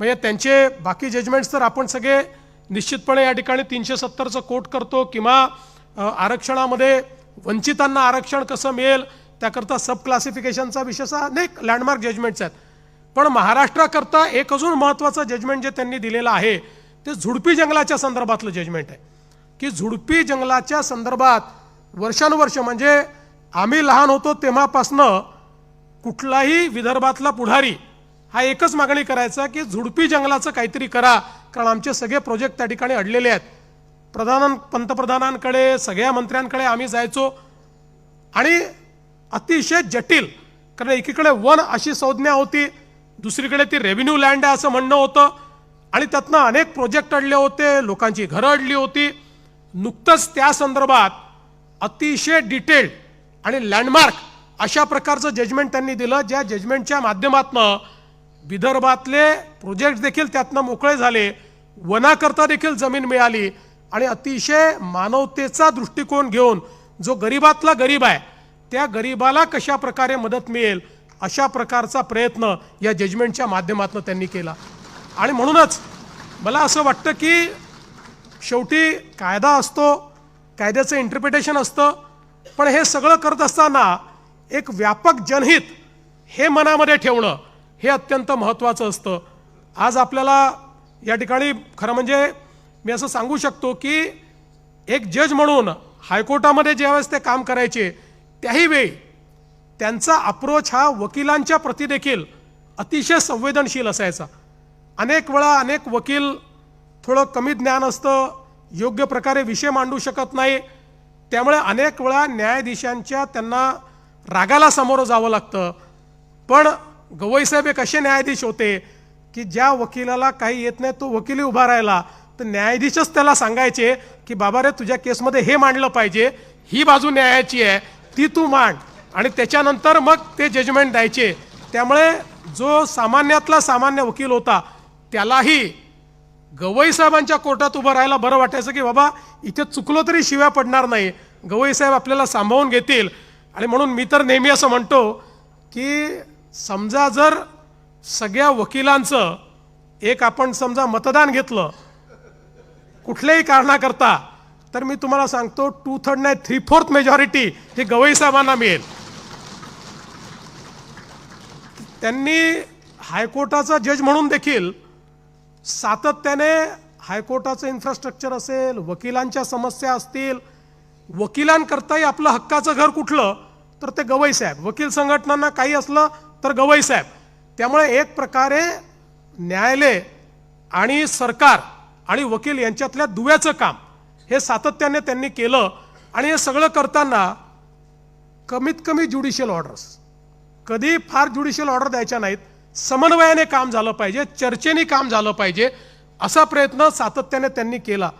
म्हणजे त्यांचे बाकी जजमेंट्स तर आपण सगळे निश्चितपणे या ठिकाणी तीनशे सत्तरचं कोट करतो किंवा आरक्षणामध्ये वंचितांना आरक्षण कसं मिळेल त्याकरता सब क्लासिफिकेशनचा विषय अनेक लँडमार्क जजमेंट्स आहेत. पण महाराष्ट्राकरता एक अजून महत्त्वाचं जजमेंट जे त्यांनी दिलेलं आहे ते झुडपी जंगलाच्या संदर्भातलं जजमेंट आहे. की झुडपी जंगलाच्या संदर्भात वर्षानुवर्ष म्हणजे आम्ही लहान होतो तेव्हापासनं कुठलाही विदर्भातला पुढारी हा एकच मागणी करायचा की झुडपी जंगलाचं काहीतरी करा कारण आमचे सगळे प्रोजेक्ट त्या ठिकाणी अडलेले आहेत. प्रधान पंतप्रधानांकडे सगळ्या मंत्र्यांकडे आम्ही जायचो. आणि अतिशय जटिल कारण एकीकडे वन अशी संज्ञा होती दुसरीकडे ती रेव्हेन्यू लँड आहे असं म्हणणं होतं. आणि त्यातनं अनेक प्रोजेक्ट अडले होते लोकांची घरं अडली होती. नुकतंच त्या संदर्भात अतिशय डिटेल्ड आणि लँडमार्क अशा प्रकारचं जजमेंट त्यांनी दिलं ज्या जजमेंटच्या माध्यमातनं विदर्भातले प्रोजेक्ट देखील त्यातनं मोकळे झाले. वनाकरता देखील जमीन मिळाली. आणि अतिशय मानवतेचा दृष्टिकोन घेऊन जो गरीबातला गरीब आहे त्या गरीबाला कशा प्रकारे मदत मिळेल अशा प्रकारचा प्रयत्न या जजमेंटच्या माध्यमातून त्यांनी केला. आणि म्हणूनच मला असं वाटतं की शेवटी कायदा असतो कायद्याचं इंटरप्रिटेशन असतं. पण हे सगळं करत असताना एक व्यापक जनहित हे मनामध्ये ठेवणं हे अत्यंत महत्त्वाचं असतं. आज आपल्याला या ठिकाणी खरं म्हणजे मी असं सांगू शकतो की एक जज म्हणून हायकोर्टामध्ये ज्यावेळेस ते काम करायचे त्याही वेळी त्यांचा अप्रोच हा वकिलांच्या प्रती देखील अतिशय संवेदनशील असायचा. अनेक वेळा अनेक वकील थोडं कमी ज्ञान असतं योग्य प्रकारे विषय मांडू शकत नाही. त्यामुळे अनेक वेळा न्यायाधीशांच्या त्यांना रागाला सामोरं जावं लागतं. पण गवईसाहेब एक असे न्यायाधीश होते की ज्या वकिलाला काही येत नाही तो वकिली उभा राहिला. तर न्यायाधीशच त्याला सांगायचे की बाबा रे तुझ्या केसमध्ये हे मांडलं पाहिजे. ही बाजू न्यायाची आहे ती तू मांड. आणि त्याच्यानंतर मग ते जजमेंट द्यायचे. त्यामुळे जो सामान्यातला सामान्य वकील होता त्यालाही गवई साहेबांच्या कोर्टात उभं राहायला बरं वाटायचं की बाबा इथे चुकलो तरी शिव्या पडणार नाही. गवई साहेब आपल्याला सांभाळून घेतील. आणि म्हणून मी तर नेहमी असं म्हणतो की समजा जर सगळ्या वकिलांचं एक आपण समजा मतदान घेतलं कुठल्याही कारणाकरता तर मी तुम्हाला सांगतो टू थर्ड नाही थ्री फोर्थ मेजॉरिटी ही गवई साहेबांना मिळेल. त्यांनी हायकोर्टाचा जज म्हणून देखील सातत्याने हायकोर्टाचं इन्फ्रास्ट्रक्चर असेल वकिलांच्या समस्या असतील वकिलांकरताही आपलं हक्काचं घर कुठलं तर ते गवई साहेब. वकील संघटनांना काही असलं तर गवई साहेब. त्यामुळे एक प्रकारे न्यायालय आणि सरकार आणि वकील यांच्यातल्या दुव्याचं काम हे सातत्याने त्यांनी केलं आणि हे सगळं करताना कमीत कमी ज्युडिशियल ऑर्डर्स कधी फार ज्युडिशियल ऑर्डर द्यायच्या नाहीत. समन्वयाने काम झालं पाहिजे चर्चेने काम झालं पाहिजे असा प्रयत्न सातत्याने त्यांनी केला.